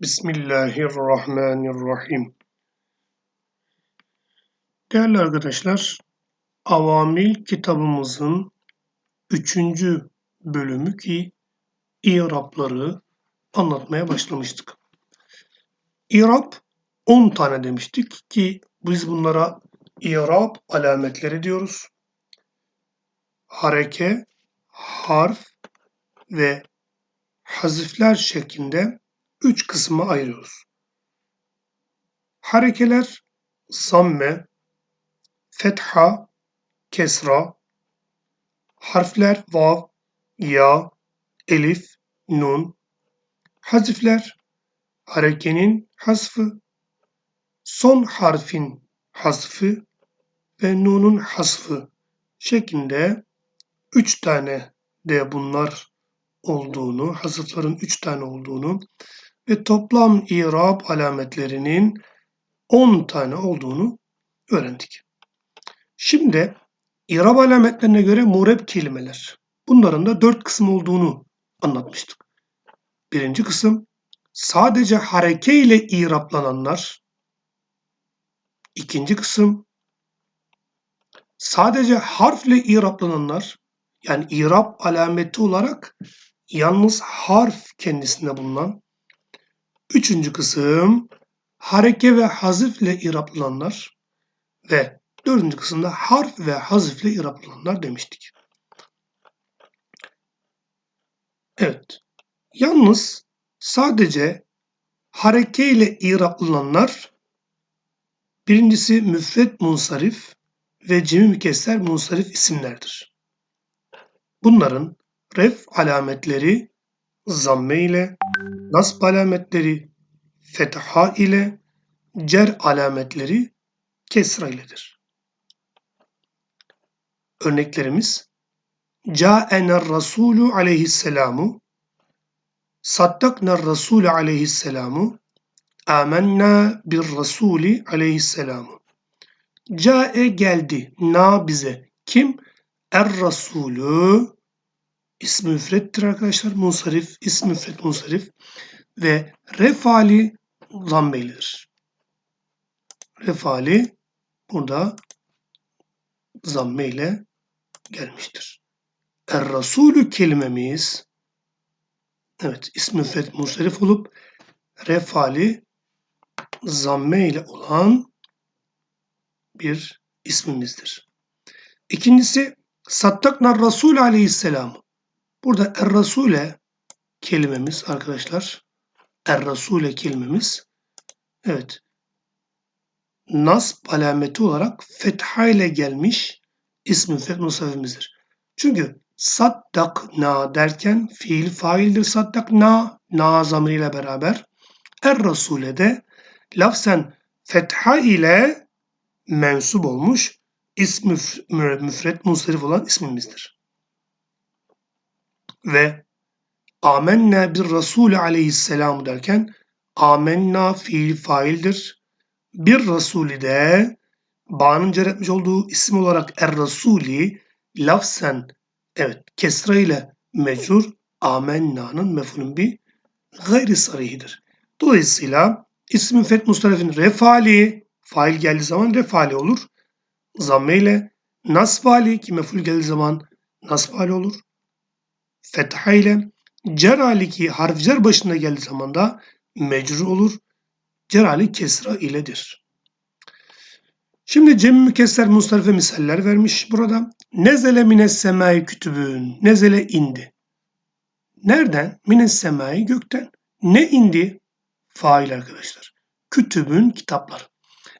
Bismillahirrahmanirrahim. Değerli arkadaşlar, Avamil kitabımızın üçüncü bölümü ki İrabları anlatmaya başlamıştık. İrab 10 tane demiştik ki biz bunlara İrab alametleri diyoruz. Hareke, harf ve hazifler şeklinde üç kısma ayırıyoruz. Harekeler zamme, fetha, kesra, harfler vav, ya, elif, nun, hazifler harekenin hasfı, son harfin hasfı ve nunun hasfı şeklinde üç tane de bunlar olduğunu, hasıfların üç tane olduğunu ve toplam irab alametlerinin 10 tane olduğunu öğrendik. Şimdi irab alametlerine göre mureb kelimeler. Bunların da dört kısım olduğunu anlatmıştık. Birinci kısım sadece hareke ile iraplananlar. İkinci kısım sadece harfle iraplananlar. Yani irab alameti olarak yalnız harf kendisinde bulunan. Üçüncü kısım hareke ve hazifle iraplananlar ve dördüncü kısımda harf ve hazifle iraplananlar demiştik. Evet. Yalnız sadece hareke ile iraplananlar birincisi müfret munsarif ve cemi mükesser munsarif isimlerdir. Bunların ref alametleri zamme ile, nasb alametleri fetha ile, cer alametleri kesra iledir. Örneklerimiz Câener Rasûlü aleyhisselamu Saddakner Rasûlü aleyhisselamu Âmennâ bir Rasûli aleyhisselamu Câe geldi. Na bize. Kim? Er Rasulü ismi müfrettir arkadaşlar. Munsarif, ismi müfret munsarif ve refali zammelidir. Refali burada zamme ile gelmiştir. Er Rasulü kelimemiz evet ismi müfret munsarif olup refali zamme ile olan bir ismimizdir. İkincisi Sattakna Rasul aleyhisselam. Burada Er-Rasule kelimemiz arkadaşlar. Er-Rasule kelimemiz. Evet. Nasb alameti olarak fetha ile gelmiş ismi feth musafimizdir. Çünkü saddakna derken fiil faildir saddakna na zamiriyle beraber. Er-Rasule de lafzen fetha ile mensup olmuş ismi müfret musarif olan ismimizdir ve amenna bir Resul aleyhisselam derken amenna fiil faildir. Bir Resulü de bağının cer etmiş olduğu isim olarak er Rasuli lafzen evet kesra ile mecrur amenna'nın mefulün bir gayri sarihidir. Dolayısıyla ismin fet mustarefin refali fail geldiği zaman refali olur. Zamme ile nasfali ki meful geldiği zaman nasfali olur fetha ile cer haliki harf cer başına geldiği zaman da mecrur olur. Cer hali kesra iledir. Şimdi cem mükesser mustarife misaller vermiş burada. Nezele mines semai kütübün. Nezele indi. Nereden? Mines semai gökten. Ne indi? Fail arkadaşlar. Kütübün kitaplar.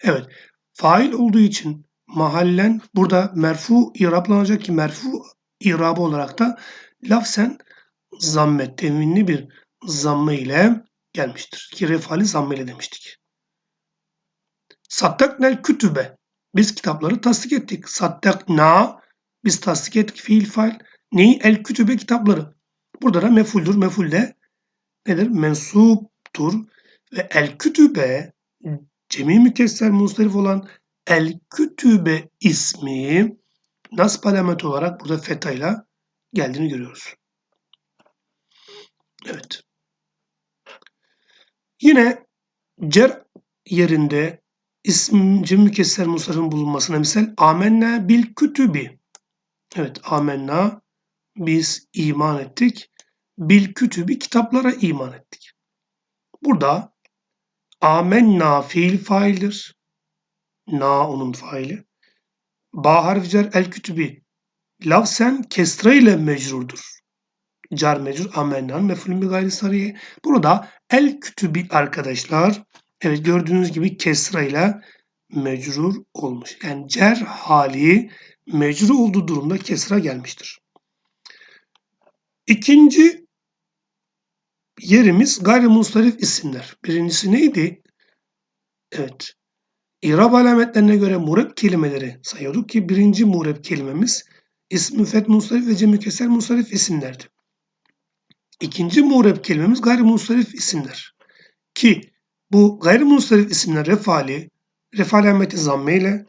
Evet. Fail olduğu için mahallen burada merfu iraplanacak ki merfu irabı olarak da lafzen zamme teminli bir zamme ile gelmiştir. Ki refali zamme ile demiştik. Sattaknel kütübe. Biz kitapları tasdik ettik. Sattakna biz tasdik ettik fiil fail. Neyi? El kütübe kitapları. Burada da mefuldur. Meful de nedir? Mensuptur. Ve el kütübe cemi mükesser mustarif olan el kütübe ismi nasb alamet olarak burada fetayla geldiğini görüyoruz. Evet. Yine cer yerinde ism cem mükesser musarın bulunmasına misal amenna bil kütübi. Evet amenna biz iman ettik. Bil kütübi kitaplara iman ettik. Burada amenna fiil faildir. Na onun faili. Ba harfi cer el kütübi. Lafzen kesra ile mecrurdur. Car mecrur amennan mefulün bir gayri sarıye. Burada el kütübi arkadaşlar evet gördüğünüz gibi kesra ile mecrur olmuş. Yani cer hali mecrur olduğu durumda kesra gelmiştir. İkinci yerimiz gayrimustarif isimler. Birincisi neydi? Evet. İrab alametlerine göre mureb kelimeleri sayıyorduk ki birinci mureb kelimemiz ism müfet mustarif ve cem kesel mustarif isimlerdi. İkinci mureb kelimemiz gayrimustarif isimler. Ki bu gayrimustarif isimler refali, ref alameti zamme ile,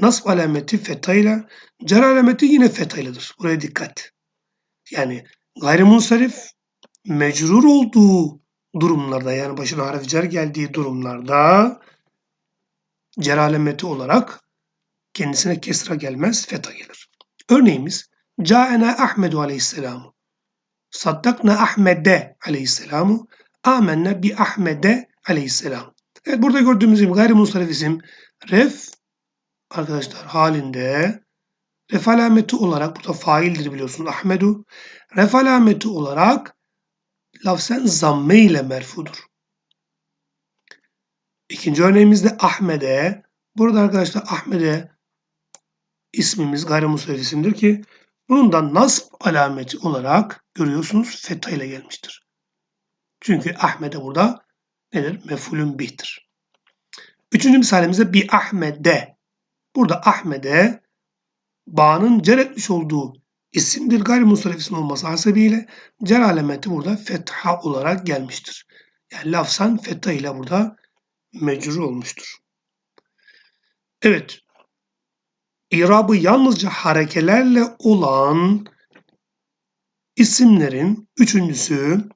nasb alameti feta ile, cer alameti yine feta iledir. Buraya dikkat. Yani gayrimustarif mecrur olduğu durumlarda yani başına harf cer geldiği durumlarda cer alameti olarak kendisine kesra gelmez, feta gelir. Örneğimiz Câena Ahmedu aleyhisselamu. Saddakna Ahmed'e aleyhisselamu. Amenne bi Ahmed'e aleyhisselam. Evet burada gördüğümüz gibi gayrimustarif isim ref arkadaşlar halinde ref alameti olarak burada faildir biliyorsunuz Ahmedu. Ref alameti olarak lafzen zamme ile merfudur. İkinci örneğimizde Ahmed'e. Burada arkadaşlar Ahmed'e ismimiz gayrimustarif isimdir ki bunun da nasb alameti olarak görüyorsunuz feta ile gelmiştir. Çünkü Ahmed'e burada nedir? Mefulün bihtir. Üçüncü misalimizde bir Ahmed'e. Burada Ahmed'e bağının cer etmiş olduğu isimdir gayrimustarif isim olması hasebiyle cer alameti burada fetha olarak gelmiştir. Yani lafzan fetha ile burada mecrur olmuştur. Evet. İrabı yalnızca harekelerle olan isimlerin üçüncüsü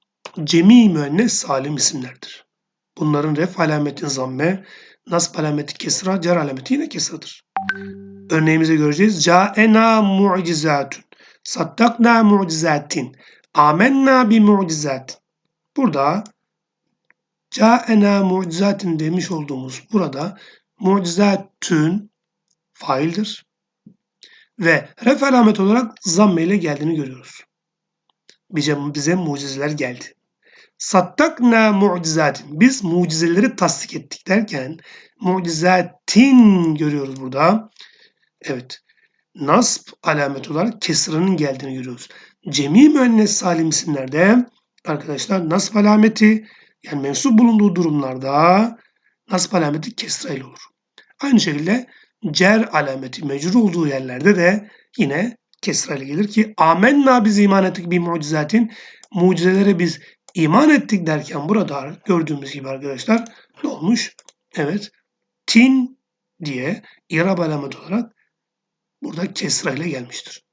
cemi müennes salim isimlerdir. Bunların ref alameti zamme, nasb alameti kesra, cer alameti yine kesradır. Örneğimizi göreceğiz. Câena mu'cizatun. Saddakna mu'cizatin. Amenna bi mu'cizat. Burada Câena mu'cizatin demiş olduğumuz burada mu'cizatün faildir. Ve ref alamet olarak zamme ile geldiğini görüyoruz. Bize, bize mucizeler geldi. Sattakna mucizatin. Biz mucizeleri tasdik ettik derken mucizatin görüyoruz burada. Evet. Nasb alamet olarak kesranın geldiğini görüyoruz. Cemi müennes salim isimlerde arkadaşlar nasb alameti yani mensup bulunduğu durumlarda nasb alameti kesra ile olur. Aynı şekilde cer alameti mecrur olduğu yerlerde de yine kesra gelir ki amenna biz iman ettik bir mucizatin mucizelere biz iman ettik derken burada gördüğümüz gibi arkadaşlar ne olmuş? Evet tin diye irab alamet olarak burada kesra ile gelmiştir.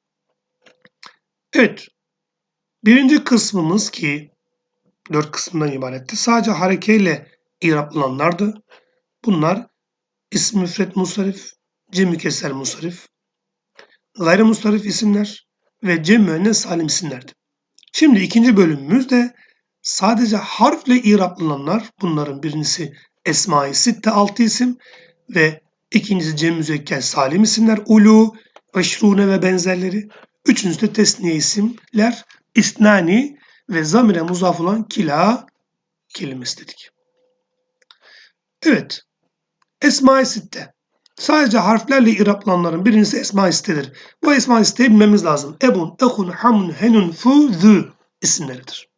Evet birinci kısmımız ki dört kısmından ibaretti. Sadece harekeyle iraplananlardı. Bunlar ism müfret musarif, cem mükesser musarif, gayrimustarif isimler ve cem müennes salim isimlerdi. Şimdi ikinci bölümümüzde sadece harfle iraplananlar bunların birincisi Esma-i Sitte altı isim ve ikincisi cem müzekker salim isimler ulu, eşrune ve benzerleri. Üçüncüsü de tesniye isimler isnani ve zamire muzaf olan kila kelimesi dedik. Evet. Esma-i Sitte. Sadece harflerle iraplananların birincisi esma istedir. Bu esma isteyi bilmemiz lazım. Ebun, ehun, hamun, henun, fu, zü isimleridir.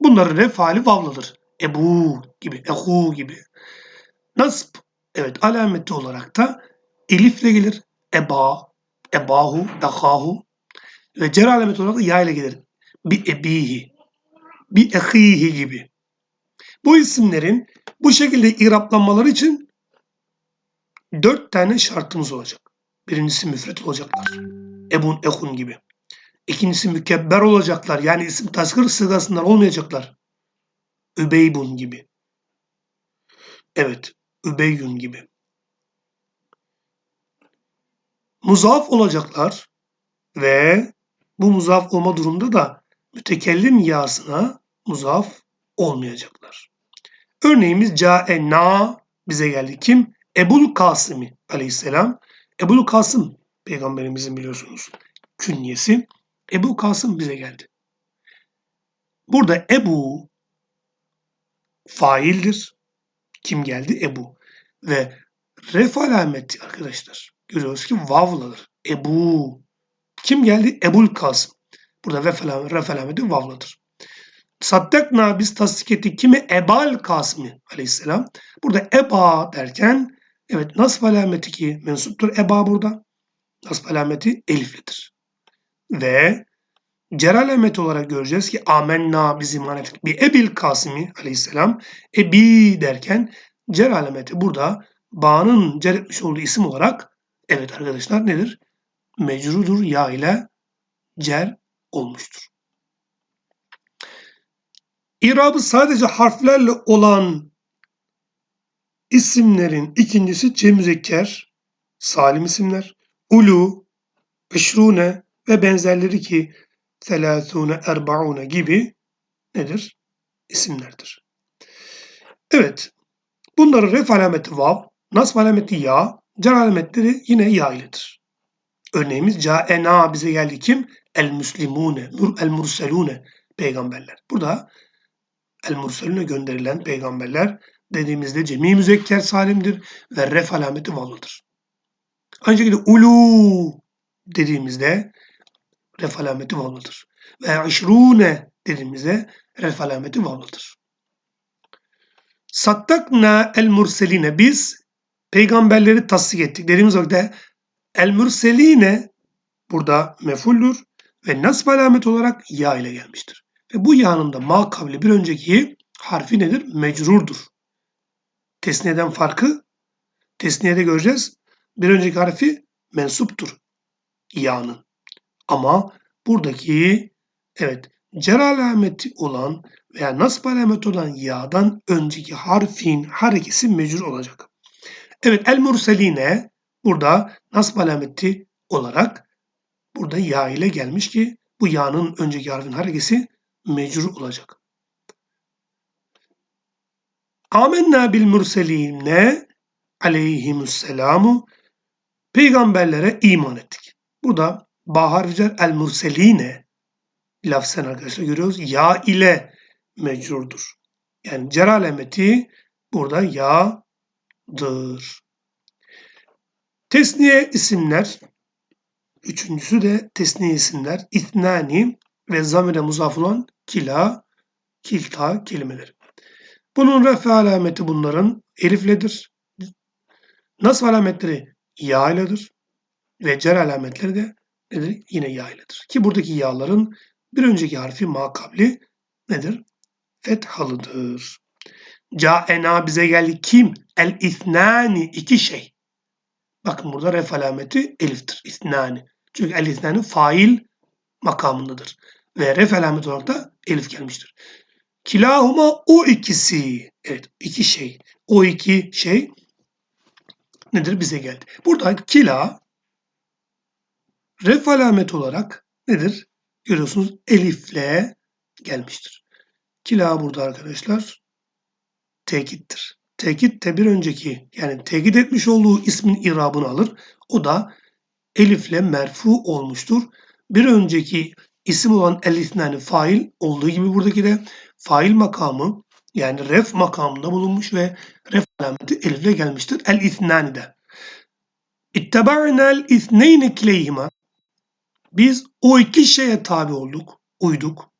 Bunların refali vavlıdır. Ebu gibi, ehu gibi. Nasb, evet alameti olarak da elifle gelir. Eba, ebahu, dakahu ve cer alameti olarak da ya ile gelir. Bi ebihi, bi ehihi gibi. Bu isimlerin bu şekilde iraplanmaları için dört tane şartımız olacak. Birincisi müfret olacaklar. Ebun, ehun gibi. İkincisi mükebber olacaklar. Yani isim taskır sırasından olmayacaklar. Übeybun gibi. Evet, Übeyyün gibi. Muzaf olacaklar ve bu muzaf olma durumunda da mütekellim yasına muzaf olmayacaklar. Örneğimiz caenna bize geldi. Kim? Ebul Kasım'ı aleyhisselam. Ebul Kasım peygamberimizin biliyorsunuz künyesi. Ebu Kasım bize geldi. Burada Ebu faildir. Kim geldi? Ebu. Ve ref alameti arkadaşlar. Görüyoruz ki vavladır. Ebu. Kim geldi? Ebul Kasım. Burada ref alameti, ref alameti vavladır. Saddakna biz tasdik ettik. Kimi? Ebal Kasım'ı aleyhisselam. Burada Eba derken evet nasb alameti ki mensuptur Eba burada. Nasb alameti eliflidir. Ve cer alameti olarak göreceğiz ki amenna biz iman ettik. Bir ebil kasimi aleyhisselam ebi derken cer alameti burada bağının cer etmiş olduğu isim olarak evet arkadaşlar nedir? Mecrudur ya ile cer olmuştur. İrabı sadece harflerle olan isimlerin ikincisi cemüzekker, salim isimler, ulu, eşrune ve benzerleri ki selâsûne, erbaûne gibi nedir? İsimlerdir. Evet. Bunların ref alameti vav, nasb alameti ya, cer alametleri yine ya iledir. Örneğimiz caena bize geldi kim? El müslimune, el murselune peygamberler. Burada el murselune gönderilen peygamberler dediğimizde cemi müzekker salimdir ve ref alameti vavlıdır. Aynı şekilde ulu dediğimizde ref alameti vavlıdır. Ve işrune dediğimizde ref alameti vavlıdır. Sattakna el murseline biz peygamberleri tasdik ettik. Dediğimiz vakit el murseline burada mefuldür ve nasb alameti olarak ya ile gelmiştir. Ve bu ya'nın da ma kavli bir önceki harfi nedir? Mecrurdur. Tesniyeden farkı tesniyede göreceğiz. Bir önceki harfi mensuptur. Ya'nın. Ama buradaki evet cer alameti olan veya nasb alameti olan ya'dan önceki harfin harekesi mecrur olacak. Evet el murseline burada nasb alameti olarak burada ya ile gelmiş ki bu ya'nın önceki harfin harekesi mecrur olacak. Amenna bil murseline aleyhimusselamu peygamberlere iman ettik. Burada ba harfi el murseline lafzen arkadaşlar görüyoruz. Ya ile mecrurdur. Yani cer alameti burada ya'dır. Tesniye isimler Üçüncüsü de tesniye isimler. İtnani ve zamire muzaf olan kila, kilta kelimeleri. Bunun refe alameti bunların elifledir. Nasıl alametleri ya iledir. Ve cer alametleri de nedir? Yine ya iledir. Ki buradaki yağların bir önceki harfi makabli nedir? Fethalıdır. Caena bize geldi kim? El ithnani iki şey. Bakın burada ref alameti eliftir. İthnani. Çünkü el ithnani fail makamındadır. Ve ref alameti olarak da elif gelmiştir. Kilahuma o ikisi. Evet iki şey. O iki şey nedir? Bize geldi. Burada kila ref alameti olarak nedir? Görüyorsunuz elifle gelmiştir. Kila burada arkadaşlar tekittir. Tekit de bir önceki yani tekit etmiş olduğu ismin irabını alır. O da elifle merfu olmuştur. Bir önceki isim olan el fail olduğu gibi buradaki de fail makamı yani ref makamında bulunmuş ve ref alameti elifle gelmiştir. El ithnani de. İttaba'nel ithneyni kileyhima. Biz o iki şeye tabi olduk, uyduk.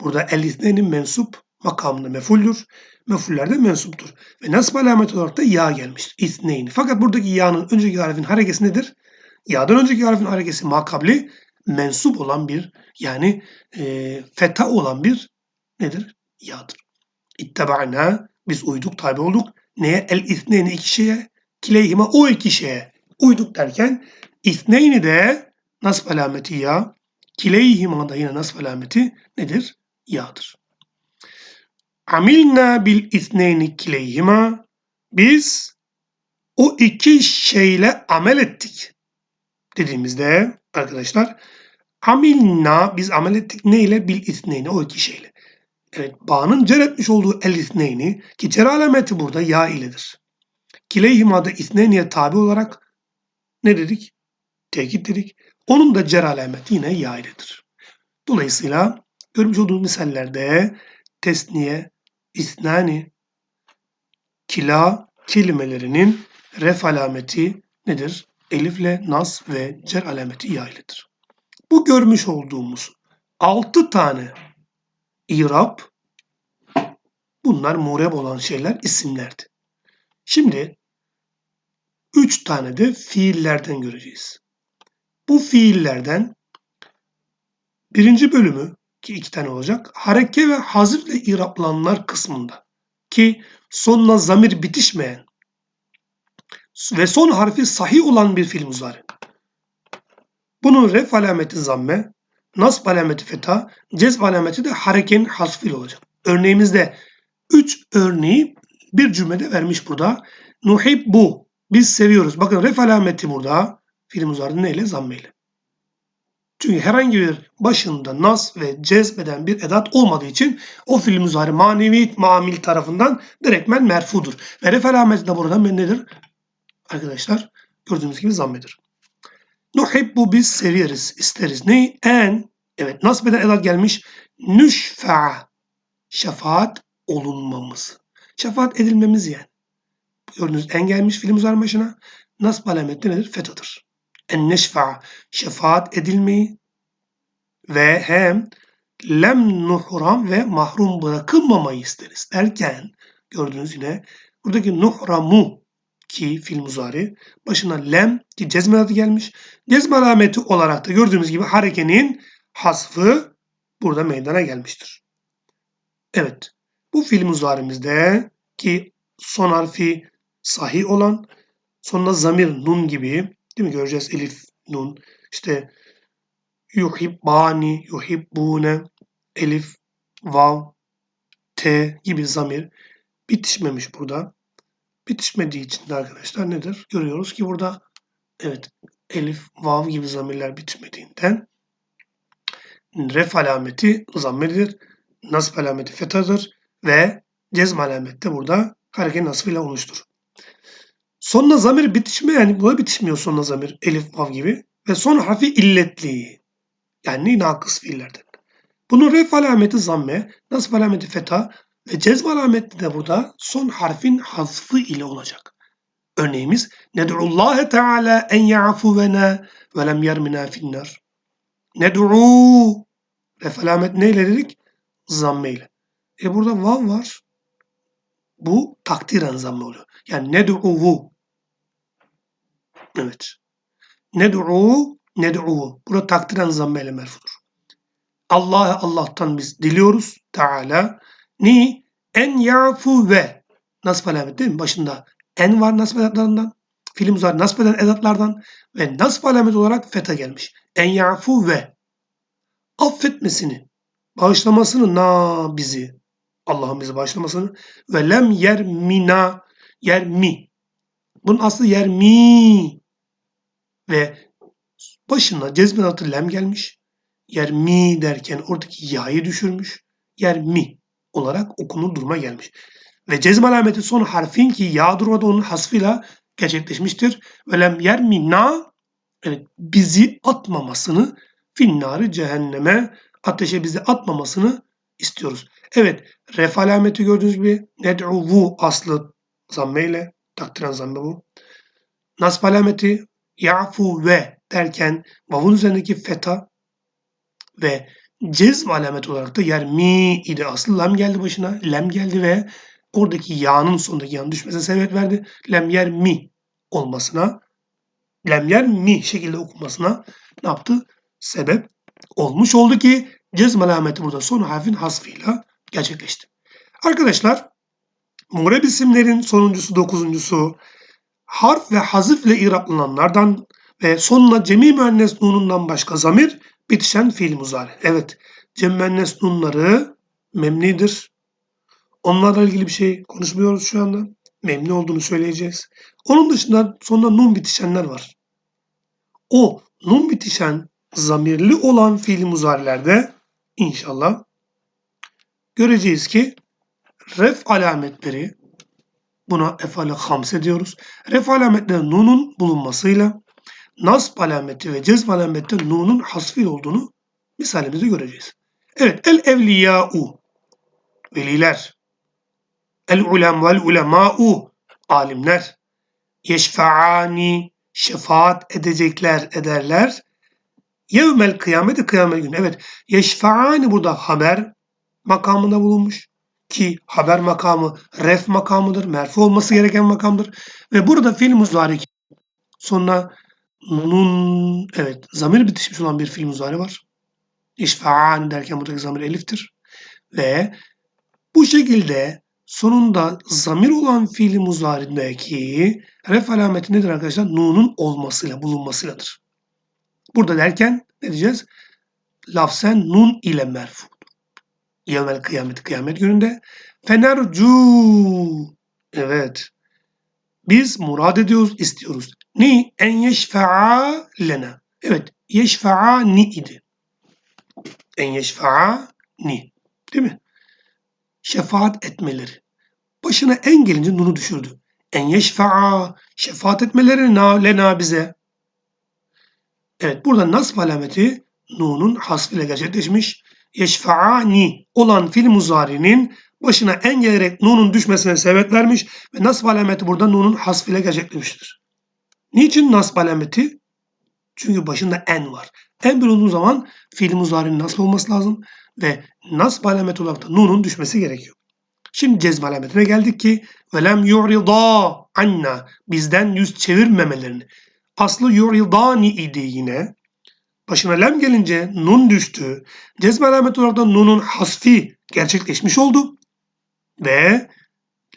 Burada el ithneynin mensup makamında mefuldür. Mefuller de mensuptur. Ve nasb alamet olarak da ya gelmiştir. İthneyni. Fakat buradaki ya'nın önceki harfin harekesi nedir? Ya'dan önceki harfin harekesi makabli mensup olan bir yani e, feta olan bir nedir? Ya'dır. İttaba'na biz uyduk, tabi olduk. Neye? El ithneyni iki şeye, kileyhime o iki şeye uyduk derken ithneyni de nasb alameti ya, kileyhima da yine nasb alameti nedir? Ya'dır. Amilna bil ithneyni kileyhima Biz o iki şeyle amel ettik dediğimizde arkadaşlar amilna biz amel ettik neyle? Bil ithneyni o iki şeyle. Evet bağının cer etmiş olduğu el ithneyni ki cer alameti burada ya iledir. Kileyhimada ithneyniye tabi olarak ne dedik? Tekit dedik. Onun da cer alameti yine ya iledir. Dolayısıyla görmüş olduğumuz misallerde tesniye, isnani, kila kelimelerinin ref alameti nedir? Elifle nas ve cer alameti ya iledir. Bu görmüş olduğumuz 6 tane irab bunlar mureb olan şeyler isimlerdi. Şimdi 3 tane de fiillerden göreceğiz. Bu fiillerden birinci bölümü ki iki tane olacak hareke ve hazifle iraplananlar kısmında ki sonuna zamir bitişmeyen ve son harfi sahih olan bir fiil muzari. Bunun ref alameti zamme, nasb alameti feta, cezb alameti de harekenin hasfil olacak. Örneğimizde 3 örneği bir cümlede vermiş burada. Nuhib bu. Biz seviyoruz. Bakın ref alameti burada. Fiil muzari neyle? Zamme ile. Çünkü herhangi bir başında nas ve cezbeden bir edat olmadığı için o fiil muzari manevi mamil tarafından direktmen merfudur. Ve ref alameti de burada nedir? Arkadaşlar gördüğünüz gibi zammedir. Nuhibbu biz severiz, isteriz. Ne? En. Evet nasbeden edat gelmiş. Nüşfa. Şefaat olunmamız. Şefaat edilmemiz yani. Gördüğünüz en gelmiş film uzar başına. Nasb alameti nedir? Fethadır. En neşfa. Şefaat edilmeyi ve hem lem nuhram ve mahrum bırakılmamayı isteriz derken gördüğünüz yine buradaki nuhramu ki fil muzari başına lem ki cezme adı gelmiş. Cezme alameti olarak da gördüğümüz gibi harekenin hasfı burada meydana gelmiştir. Evet. Bu fiil muzarimizde ki son harfi sahih olan sonunda zamir nun gibi değil mi göreceğiz elif nun işte yuhibbani yuhibbune elif vav t gibi zamir bitişmemiş burada bitişmediği için de arkadaşlar nedir? Görüyoruz ki burada evet elif, vav gibi zamirler bitmediğinden ref alameti zammelidir. Nasb alameti fetadır ve cezm alameti de burada hareket nasbıyla olmuştur. Sonuna zamir bitişme yani buna bitişmiyor sonuna zamir elif, vav gibi ve son harfi illetli yani nakıs fiillerden. Bunun ref alameti zamme, nasb alameti feta, ve cezm alameti de burada son harfin hazfı ile olacak. Örneğimiz Ned'ullâhe Teala en ya'fuvena ve lem yermina finnar. Ned'u Ref alamet neyle dedik? Zamme ile. E burada vav var. Bu takdiren zamme oluyor. Yani ned'uvu. Evet. Ned'u ned'u. Burada takdiren zamme ile merfudur. Allah'a Allah'tan biz diliyoruz. Teala Ni? En yafu ve nasb alamet değil mi? Başında en var nasb edatlarından. Film var nasb eden edatlardan ve nasb alamet olarak feta gelmiş. En yafu ve affetmesini, bağışlamasını na bizi Allah'ın bizi bağışlamasını ve lem yer mina yer mi. Bunun aslı yer mi ve başına cezben lem gelmiş. Yer mi derken oradaki ya'yı düşürmüş. Yer mi olarak okunur duruma gelmiş. Ve cezm alameti son harfin ki ya durmada onun hasfıyla gerçekleşmiştir. Ve lem yer minna bizi atmamasını finnarı cehenneme ateşe bizi atmamasını istiyoruz. Evet ref alameti gördüğünüz gibi ned'uvu aslı zammeyle takdiren zamme bu. Nasb alameti ya'fu ve derken vavun üzerindeki feta ve cezm alamet olarak da yer mi idi aslı lem geldi başına. Lem geldi ve oradaki ya'nın sonundaki yan düşmesine sebep verdi. Lem yer mi olmasına lem yer mi şekilde okunmasına ne yaptı? Sebep olmuş oldu ki cezm alameti burada son harfin hasfıyla gerçekleşti. Arkadaşlar Mureb isimlerin sonuncusu dokuzuncusu harf ve hazifle iraplananlardan ve sonuna cemi müennes nunundan başka zamir bitişen fiil muzari. Evet, cem müennes nunları memnidir. Onlarla ilgili bir şey konuşmuyoruz şu anda. memnun olduğunu söyleyeceğiz. Onun dışında sonunda nun bitişenler var. O nun bitişen zamirli olan fiil muzarilerde inşallah göreceğiz ki ref alametleri buna efale hamse diyoruz. Ref alametleri nunun bulunmasıyla nasb alameti ve cezm alameti nunun hasfi olduğunu misalimizde göreceğiz. Evet el evliya'u veliler el ulem vel ulema'u alimler yeşfa'ani şefaat edecekler ederler. Yevmel kıyameti kıyamet günü. Evet yeşfa'ani burada haber makamında bulunmuş ki haber makamı ref makamıdır. Merfu olması gereken makamdır. Ve burada fiil muzari sonra nun evet zamir bitişmiş olan bir fiil muzari var. İşfa'an derken buradaki zamir eliftir. Ve bu şekilde sonunda zamir olan fiili muzarindeki ref alameti nedir arkadaşlar? Nun'un olmasıyla, bulunmasıyladır. Burada derken ne diyeceğiz? Lafzen nun ile merfu. Yevmel kıyamet, kıyamet gününde. Fenercu. Evet. Biz murad ediyoruz, istiyoruz. Ni? En yeşfe'a lena. Evet. Yeşfe'a ni idi. En yeşfe'a ni. Değil mi? Şefaat etmeleri. Başına en gelince nunu düşürdü. En yeşfe'a. Şefaat etmeleri na, lena bize. Evet burada nasb alameti nunun hasfiyle gerçekleşmiş. Yeşfa'ani olan fil muzarinin başına en gelerek nunun düşmesine sebep vermiş ve nasb alameti burada nunun hasfiyle gerçekleşmiştir. Niçin nasb alameti? Çünkü başında en var. En bulunduğu zaman fiil muzarinin nasb olması lazım ve nasb alameti olarak da nunun düşmesi gerekiyor. Şimdi cezm alametine geldik ki velem yu'rida anna bizden yüz çevirmemelerini. Aslı yu'ridani idi yine. Başına lem gelince nun düştü. Cezm alameti olarak da nunun hasfi gerçekleşmiş oldu. Ve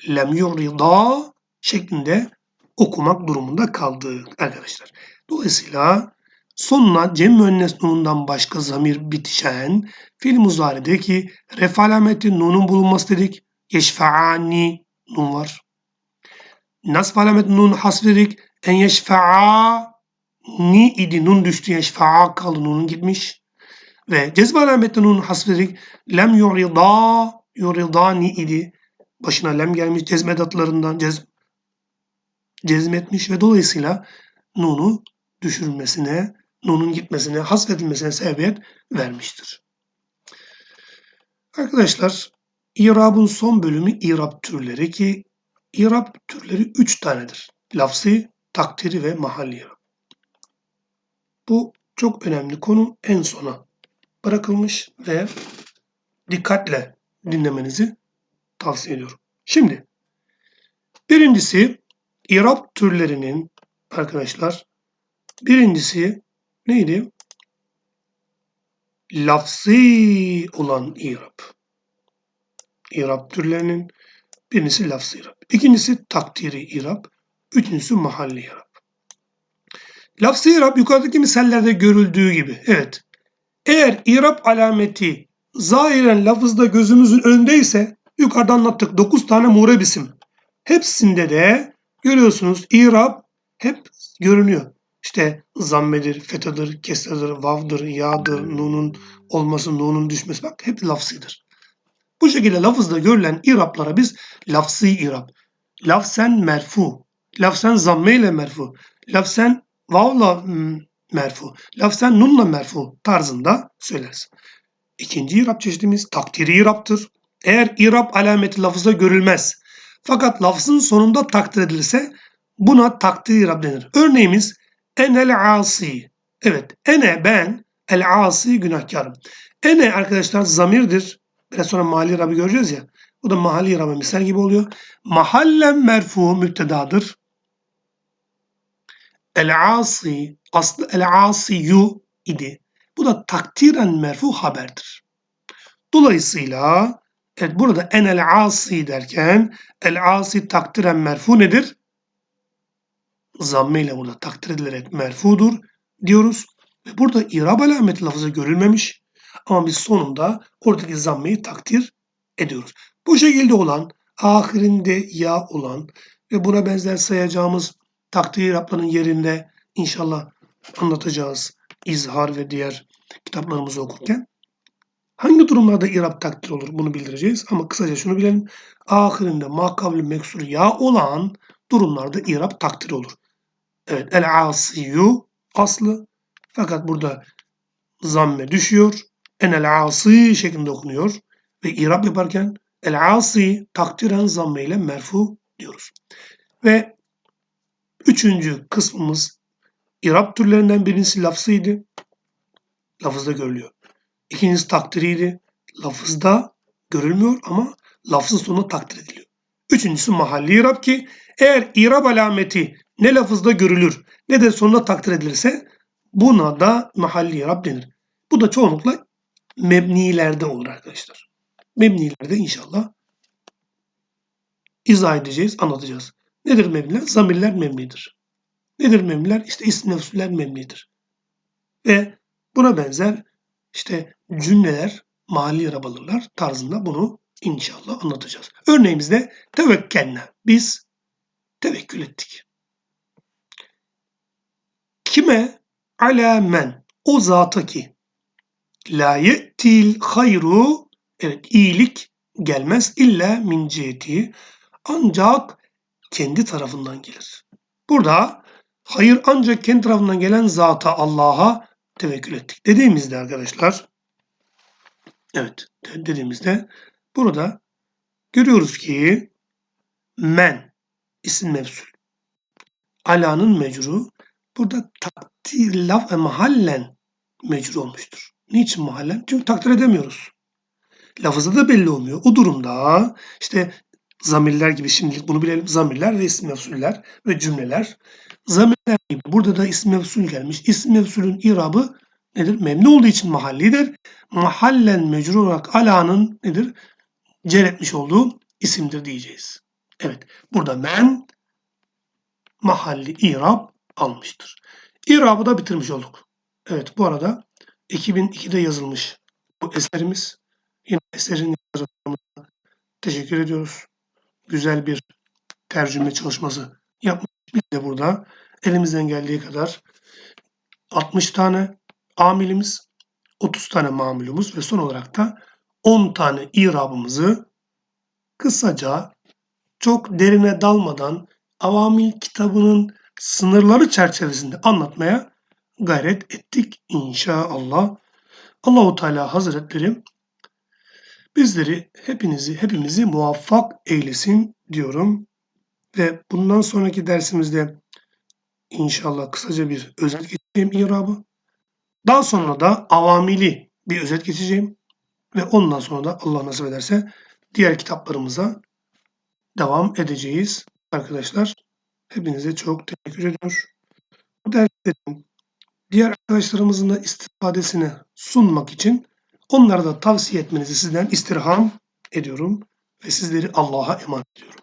lem yu'rida şeklinde okumak durumunda kaldı arkadaşlar. Dolayısıyla sonuna cem müennes nunundan başka zamir bitişen fiil muzarideki ref alameti nunun bulunması dedik. Yeşfa'ani nun var. Nasb alameti nun hasf dedik. En yeşfa'a ni idi nun düştü yeşfa'a kaldı nunun gitmiş. Ve cezbe alameti nun hasf dedik. Lem yurida yurida ni idi. Başına lem gelmiş cezm edatlarından cezmetmiş ve dolayısıyla nunu düşürülmesine, nunun gitmesine, hasfedilmesine sebebiyet vermiştir. Arkadaşlar İrab'ın son bölümü İrab türleri ki İrab türleri üç tanedir. Lafzi, takdiri ve mahalli İrab. Bu çok önemli konu en sona bırakılmış ve dikkatle dinlemenizi tavsiye ediyorum. Şimdi birincisi İrab türlerinin arkadaşlar birincisi neydi? Lafzi olan İrab. İrab türlerinin birincisi lafzı İrab. İkincisi takdiri İrab. Üçüncüsü mahalli İrab. Lafzı İrab yukarıdaki misallerde görüldüğü gibi. Evet. Eğer İrab alameti zahiren lafızda gözümüzün önündeyse yukarıda anlattık 9 tane mureb isim. Hepsinde de görüyorsunuz İrab hep görünüyor. İşte zammedir, fetadır, kesredir, vavdır, yağdır, nunun olması, nunun düşmesi bak hep lafzıdır. Bu şekilde lafızda görülen iraplara biz lafzı irap, lafzen merfu, lafzen zamme ile merfu, lafzen vavla merfu, lafzen nunla merfu tarzında söyleriz. İkinci irap çeşidimiz takdiri iraptır. Eğer irap alameti lafızda görülmez fakat lafzın sonunda takdir edilirse buna takdir irap denir. Örneğimiz enel asi. Evet ene ben el asi günahkarım. Ene arkadaşlar zamirdir. Biraz sonra mali rabı göreceğiz ya. Bu da mahalli rabı misal gibi oluyor. Mahallen merfu müptedadır. El-asi aslı el-asiyu idi. Bu da takdiren merfu haberdir. Dolayısıyla evet burada en el-asi derken el-asi takdiren merfu nedir? Zamme ile burada takdir edilerek merfudur diyoruz. Ve burada irab alameti lafızı görülmemiş. Ama biz sonunda oradaki zammeyi takdir ediyoruz. Bu şekilde olan ahirinde ya olan ve buna benzer sayacağımız takdir irapların yerinde inşallah anlatacağız izhar ve diğer kitaplarımızı okurken. Hangi durumlarda irap takdir olur bunu bildireceğiz ama kısaca şunu bilelim. Ahirinde makabli meksur ya olan durumlarda irap takdir olur. Evet el asiyyu aslı fakat burada zamme düşüyor. Enel asi şeklinde okunuyor ve irap yaparken el asi takdiren zamme ile merfu diyoruz. Ve üçüncü kısmımız irap türlerinden birincisi lafzıydı. Lafızda görülüyor. İkincisi takdiriydi. Lafızda görülmüyor ama lafzın sonunda takdir ediliyor. Üçüncüsü mahalli irab ki eğer irab alameti ne lafızda görülür ne de sonunda takdir edilirse buna da mahalli irab denir. Bu da çoğunlukla mebnilerde olur arkadaşlar. Mebnilerde inşallah izah edeceğiz, anlatacağız. Nedir mebniler? Zamirler mebnidir. Nedir mebniler? İşte isim nefsüller mebnidir. Ve buna benzer işte cümleler mahalli yarab alırlar tarzında bunu inşallah anlatacağız. Örneğimizde tevekkelne. Biz tevekkül ettik. Kime? Ala men. O zata ki. La ye'til hayru. Evet iyilik gelmez illa min ciheti. Ancak kendi tarafından gelir. Burada hayır ancak kendi tarafından gelen zata Allah'a tevekkül ettik. Dediğimizde arkadaşlar evet dediğimizde burada görüyoruz ki men isim mevsul. Ala'nın mecru burada takdir laf ve mahallen mecru olmuştur. Niçin mahallen? Çünkü takdir edemiyoruz. Lafızda da belli olmuyor. O durumda işte zamirler gibi şimdilik bunu bilelim. Zamirler ve isim mevsuller ve cümleler. Zamirler gibi burada da isim mevsul gelmiş. İsim mevsulün irabı nedir? Memnu olduğu için mahallidir. Mahallen mecrur olarak alanın nedir? Cer etmiş olduğu isimdir diyeceğiz. Evet. Burada men mahalli irab almıştır. İrabı da bitirmiş olduk. Evet bu arada 2002'de yazılmış bu eserimiz. Yine eserin yazarlarına teşekkür ediyoruz. Güzel bir tercüme çalışması yapmış. Biz de burada elimizden geldiği kadar 60 tane amilimiz, 30 tane mamulumuz ve son olarak da 10 tane irabımızı kısaca çok derine dalmadan avamil kitabının sınırları çerçevesinde anlatmaya gayret ettik inşallah. Allahu Teala Hazretleri bizleri hepinizi hepimizi muvaffak eylesin diyorum ve bundan sonraki dersimizde inşallah kısaca bir özet geçeceğim irabı. Daha sonra da avamili bir özet geçeceğim ve ondan sonra da Allah nasip ederse diğer kitaplarımıza devam edeceğiz arkadaşlar. Hepinize çok teşekkür ediyor. Bu derslerin diğer arkadaşlarımızın da istifadesini sunmak için onlara da tavsiye etmenizi sizden istirham ediyorum ve sizleri Allah'a emanet ediyorum.